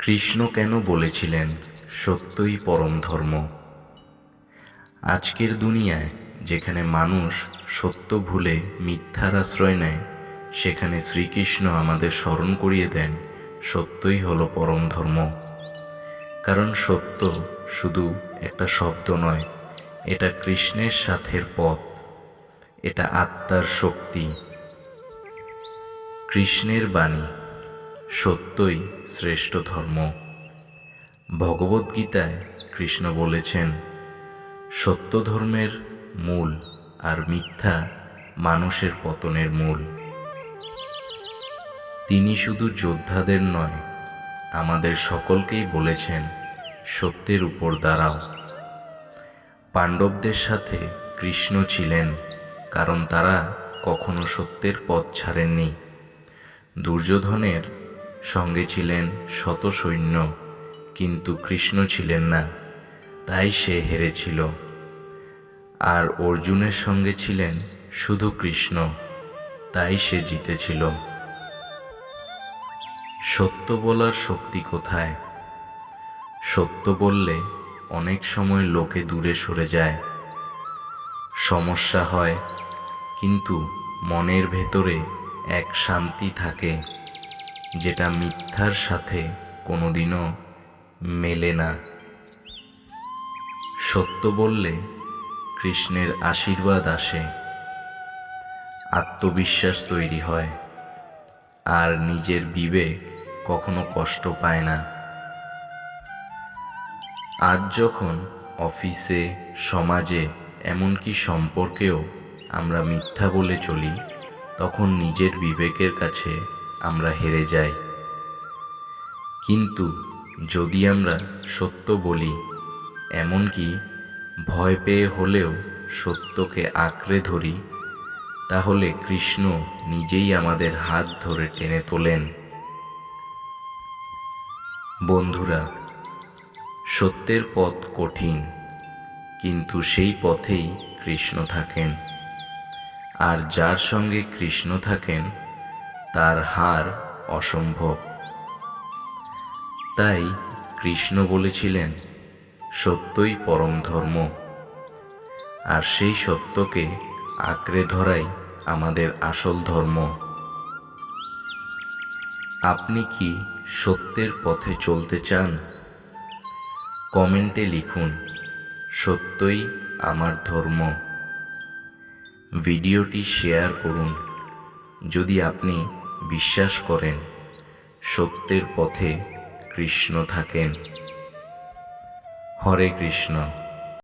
কৃষ্ণ কেন বলেছিলেন, সত্যই পরম ধর্ম আজকের দুনিয়ায় যেখানে মানুষ সত্য ভুলে মিথ্যার আশ্রয় নেয়, সেখানে শ্রীকৃষ্ণ আমাদের স্মরণ করিয়ে দেন, সত্যই হলো পরম ধর্ম কারণ সত্য শুধু একটা শব্দ নয়, এটা কৃষ্ণের সাথের পথ, এটা আত্মার শক্তি। কৃষ্ণের বাণী সত্যই শ্রেষ্ঠ ধর্ম। ভগবদ্গীতায় কৃষ্ণ বলেছেন, সত্য ধর্মের মূল আর মিথ্যা মানুষের পতনের মূল। তিনি শুধু যোদ্ধাদের নয়, আমাদের সকলকেই বলেছেন, সত্যের উপর দাঁড়াও। পাণ্ডবদের সাথে কৃষ্ণ ছিলেন, কারণ তারা কখনো সত্যের পথ ছাড়েননি। দুর্যোধনের সঙ্গে ছিলেন শত সৈন্য কিন্তু কৃষ্ণ ছিলেন না, তাই সে হেরেছিল। আর অর্জুনের সঙ্গে ছিলেন শুধু কৃষ্ণ, তাই সে জিতেছিল। সত্য বলার শক্তি কোথায়? সত্য বললে অনেক সময় লোকে দূরে সরে যায়। সমস্যা হয়, কিন্তু মনের ভেতরে এক শান্তি থাকে। যেটা মিথ্যার সাথে কোনোদিনও মেলে না। সত্য বললে কৃষ্ণের আশীর্বাদ আসে। আত্মবিশ্বাস তৈরি হয়। আর নিজের বিবেক কখনো কষ্ট পায় না। আজ যখন অফিসে, সমাজে, এমনকি সম্পর্কেও আমরা মিথ্যা বলে চলি, তখন নিজের বিবেকের কাছে আমরা হেরে যাই। কিন্তু যদি আমরা সত্য বলি, এমনকি ভয় পেয়ে হলেও সত্যকে আঁকড়ে ধরি, তাহলে কৃষ্ণ নিজেই আমাদের হাত ধরে টেনে তোলেন। বন্ধুরা, সত্যের পথ কঠিন, কিন্তু সেই পথেই কৃষ্ণ থাকেন। আর যার সঙ্গে কৃষ্ণ থাকেন তার হার অসম্ভব। তাই কৃষ্ণ বলেছিলেন, সত্যই পরম ধর্ম। আর সেই সত্যকে আঁকড়ে ধরাই আমাদের আসল ধর্ম। আপনি কি সত্যের পথে চলতে চান? কমেন্টে লিখুন, সত্যই আমার ধর্ম। ভিডিওটি শেয়ার করুন। যদি আপনি বিশ্বাস করেন সত্যের পথে কৃষ্ণ থাকেন। হরে কৃষ্ণ।